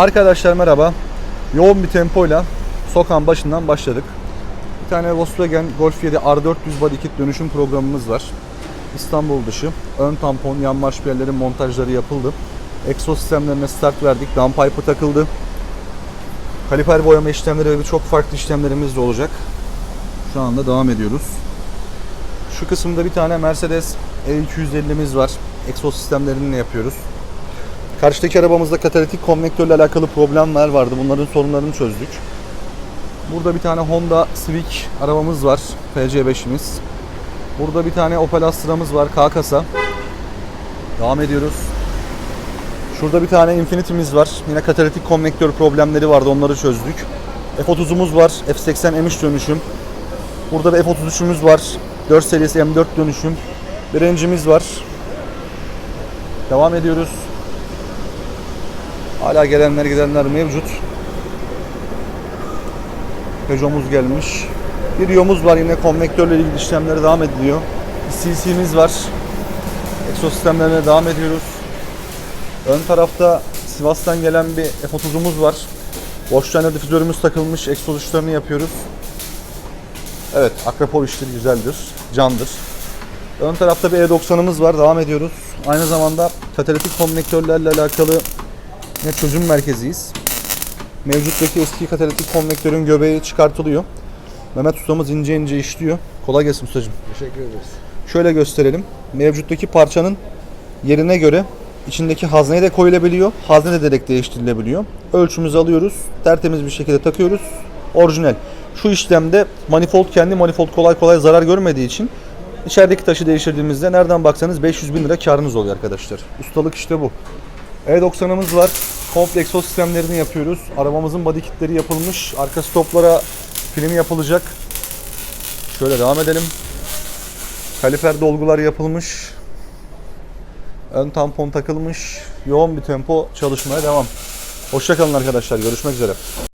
Arkadaşlar merhaba. Yoğun bir tempoyla sokağın başından başladık. Bir tane Volkswagen Golf 7 R400 body kit dönüşüm programımız var. İstanbul dışı. Ön tampon, yan marş yerlerin montajları yapıldı. Egzoz sistemlerine start verdik. Downpipe takıldı. Kaliper boyama işlemleri ve birçok farklı işlemlerimiz de olacak. Şu anda devam ediyoruz. Şu kısımda bir tane Mercedes E250'miz var. Egzoz sistemlerini yapıyoruz. Karşıdaki arabamızda katalitik konvektörle alakalı problemler vardı. Bunların sorunlarını çözdük. Burada bir tane Honda Civic arabamız var. FC5'imiz. Burada bir tane Opel Astra'mız var. K kasa. Devam ediyoruz. Şurada bir tane Infinity'miz var. Yine katalitik konvektör problemleri vardı. Onları çözdük. F30'umuz var. F80 M3 dönüşüm. Burada bir F33'ümüz var. 4 serisi M4 dönüşüm. Birincimiz var. Devam ediyoruz. Hala gelenler gidenler mevcut. Peugeot'umuz gelmiş. Bir yomuz var yine konvektörle ilgili işlemlere devam ediliyor. Bir CC'miz var. Egzoz sistemlerine devam ediyoruz. Ön tarafta Sivas'tan gelen bir F30'umuz var. Boş tane difüzörümüz takılmış. Egzoz uçlarını yapıyoruz. Evet, akrapol işleri güzeldir, candır. Ön tarafta bir E90'ımız var. Devam ediyoruz. Aynı zamanda katalitik konvektörlerle alakalı ne çözüm merkeziyiz. Mevcuttaki eski katalitik konvektörün göbeği çıkartılıyor. Mehmet ustamız ince ince işliyor. Kolay gelsin ustacığım. Teşekkür ederiz. Şöyle gösterelim. Mevcuttaki parçanın yerine göre içindeki hazneye de koyulabiliyor. Hazne de direkt değiştirilebiliyor. Ölçümüzü alıyoruz. Tertemiz bir şekilde takıyoruz. Orijinal. Şu işlemde manifold kendi manifold kolay kolay zarar görmediği için içerideki taşı değiştirdiğimizde nereden baksanız 500 bin lira karınız oluyor arkadaşlar. Ustalık işte bu. E90'ımız var. Komple egzoz sistemlerini yapıyoruz. Arabamızın body kitleri yapılmış. Arka stoplara film yapılacak. Şöyle devam edelim. Kaliper dolgular yapılmış. Ön tampon takılmış. Yoğun bir tempo çalışmaya devam. Hoşçakalın arkadaşlar. Görüşmek üzere.